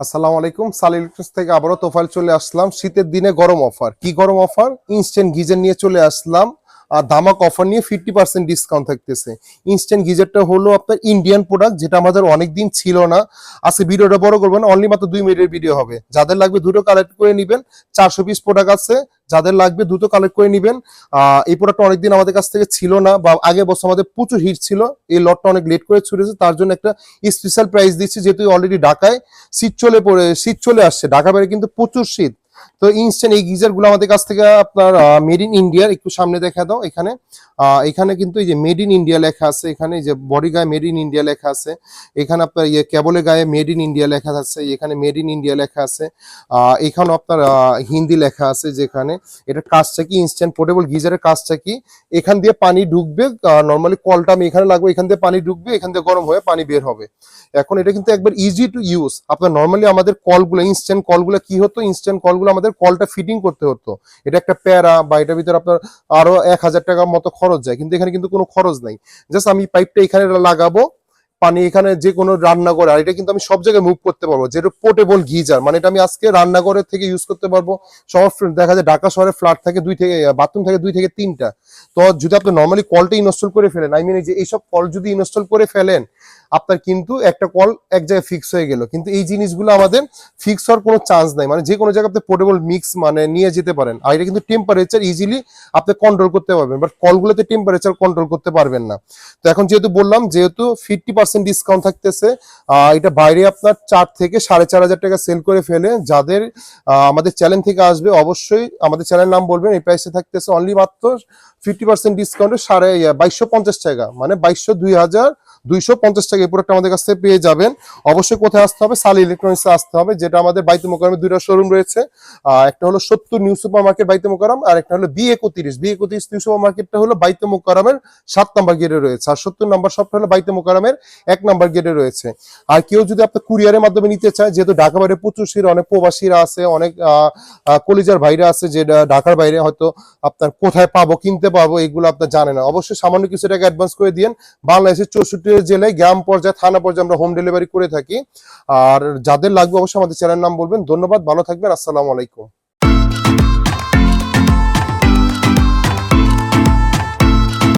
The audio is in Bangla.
আসসালামু আলাইকুম সালি ইলেকট্রিক্স থেকে আবারও তোফাইল চলে আসলাম। শীতের দিনে গরম অফার। কি গরম অফার? ইনস্ট্যান্ট গিজার নিয়ে চলে আসলাম। আর ধামাক অফার নিয়ে ফিফটি পার্সেন্ট ডিসকাউন্ট থাকতেছে। ইনস্ট্যান্ট গিজারটা হলো আপনার ইন্ডিয়ান প্রোডাক্ট যেটা আমাদের অনেক দিন ছিল না। আজকে ভিডিওটা বড় করবেন অনলি মাত্র দুই মিনিটের ভিডিও হবে। যাদের লাগবে দুটো কালেক্ট করে নেবেন, চারশো পিস প্রোডাক্ট আছে। যাদের লাগবে দ্রুত কালেক্ট করে নেবেন এই প্রোডাক্টটা অনেকদিন আমাদের কাছ থেকে ছিল না, বা আগে বছর আমাদের প্রচুর হিট ছিল। এই লটটা অনেক লেট করে ছুটেছে তার জন্য একটা স্পেশাল প্রাইস দিচ্ছি, যেহেতু অলরেডি ঢাকায়। শীত চলে পড়ে, শীত চলে আসছে, ঢাকা বাইরে কিন্তু প্রচুর শীত। তো ইনস্ট্যান্ট এই গিজারগুলো আমাদের কাছ থেকে আপনার মেড ইন ইন্ডিয়ার একটু সামনে দেখা দাও এখানে। এখানে কিন্তু এই যে মেড ইন ইন্ডিয়া লেখা আছে এখানে যে বডি গায়ে মেড ইন ইন্ডিয়া লেখা আছে এখানে আপনার ইয়ে কেবলের গায়ে মেড ইন ইন্ডিয়া লেখা আছে এখানে মেড ইন ইন্ডিয়া লেখা আছে আহ, এখানেও আপনার হিন্দি লেখা আছে যেখানে। এটা কাজটা কি ইনস্ট্যান্ট পোর্টেবল গিজারের কাজটা কি? এখান দিয়ে পানি ঢুকবে নর্মালি কলটা আমি এখানে লাগবে এখান দিয়ে পানি ঢুকবে এখান দিয়ে গরম হয়ে পানি বের হবে। এখন এটা কিন্তু একবার ইজি টু ইউজ আপনার নর্মালি আমাদের কলগুলো ইনস্ট্যান্ট কলগুলো কি হতো? ইনস্ট্যান্ট কলগুলো আমাদের কলটা ফিটিং করতে হতো। এটা একটা প্যারা বা এটার ভিতরে আপনার আরও এক হাজার টাকার মতো খরচ যায়। কিন্তু এখানে কিন্তু কোনো খরচ নাই। জাস্ট আমি পাইপটা এখানে লাগাবো, পানি এখানে যে কোনো রান্নাঘরে, আর এটা কিন্তু আমি সব জায়গায় মুভ করতে পারব। যেটা পোর্টেবল গিজার মানে এটা আমি আজকে রান্নাঘরের থেকে ইউজ করতে পারব। সব দেখা যায় ঢাকা শহরে ফ্ল্যাট থাকে দুই থেকে বাথরুম থাকে দুই থেকে তিনটা। তো যদি আপনি নর্মালি কলটা ইনস্টল করে ফেলেন আই মিন যে এইসব কল যদি ইনস্টল করে ফেলেন আপনার কিন্তু একটা কল এক জায়গায় ফিক্স হয়ে গেল। কিন্তু এই জিনিসগুলো আমাদের ফিক্স হওয়ার কোনো চান্স নাই। মানে যে কোনো জায়গায় আপনি পোর্টেবল মিক্স মানে নিয়ে যেতে পারেন। আর এটা কিন্তু টেম্পারেচার ইজিলি আপনি কন্ট্রোল করতে পারবেন। বাট কলগুলোতে টেম্পারেচার কন্ট্রোল করতে পারবেন না। তো এখন যেহেতু বললাম, যেহেতু ফিফটি পার্সেন্ট ডিসকাউন্ট থাকতেছে এটা বাইরে আপনার চার থেকে সাড়ে চার হাজার টাকা সেল করে ফেলে। যাদের আমাদের চ্যানেল থেকে আসবে, অবশ্যই আমাদের চ্যানেল নাম বলবেন। এই প্রাইসে থাকতেছে অনলি মাত্র ফিফটি পার্সেন্ট ডিসকাউন্টে সাড়ে বাইশশো পঞ্চাশ টাকা। মানে বাইশশো দুই হাজার দুইশো পঞ্চাশ টাকা এই প্রোডাক্ট আমাদের কাছ পেয়ে যাবেন। অবশ্যই কোথায় আসতে হবে? সালি ইলেকট্রনিক্সে আসতে হবে, যেটা আমাদের বাইতে মোকারমে দুইটা শোরুম রয়েছে। একটা হলো সত্তর নিউ সুপার মার্কেট বাইতে মোকারম আর একটা হলো বি একত্রিশ। বি একত্রিশ নিউ সুপার মার্কেটটা হলো বাইতে মোকারমের সাত নাম্বার গেটে রয়েছে, আর সত্তর নাম্বার শপটা হলো বাইতে মোকারমের এক নাম্বার গেটে রয়েছে। আর কেউ যদি আপনার কুরিয়ারের মাধ্যমে নিতে চায়, যেহেতু ঢাকা বাইরে প্রচুর শির অনেক প্রবাসীরা আছে, অনেক কলিজার ভাইরা আছে, যে ঢাকার বাইরে হয়তো আপনার কোথায় পাবো, কিনতে পাবো, এগুলো আপনার জানে না। অবশ্যই সামান্য কিছু টাকা অ্যাডভান্স করে দিন বাংলাদেশের চৌষট্টি জেলায় গ্রাম পর্যায়ে, থানা পর্যায়ে আমরা হোম ডেলিভারি করে থাকি। আর যাদের লাগবে অবশ্যই আমাদের চ্যানেল নাম বলবেন। ধন্যবাদ, ভালো থাকবেন, আসসালামু আলাইকুম।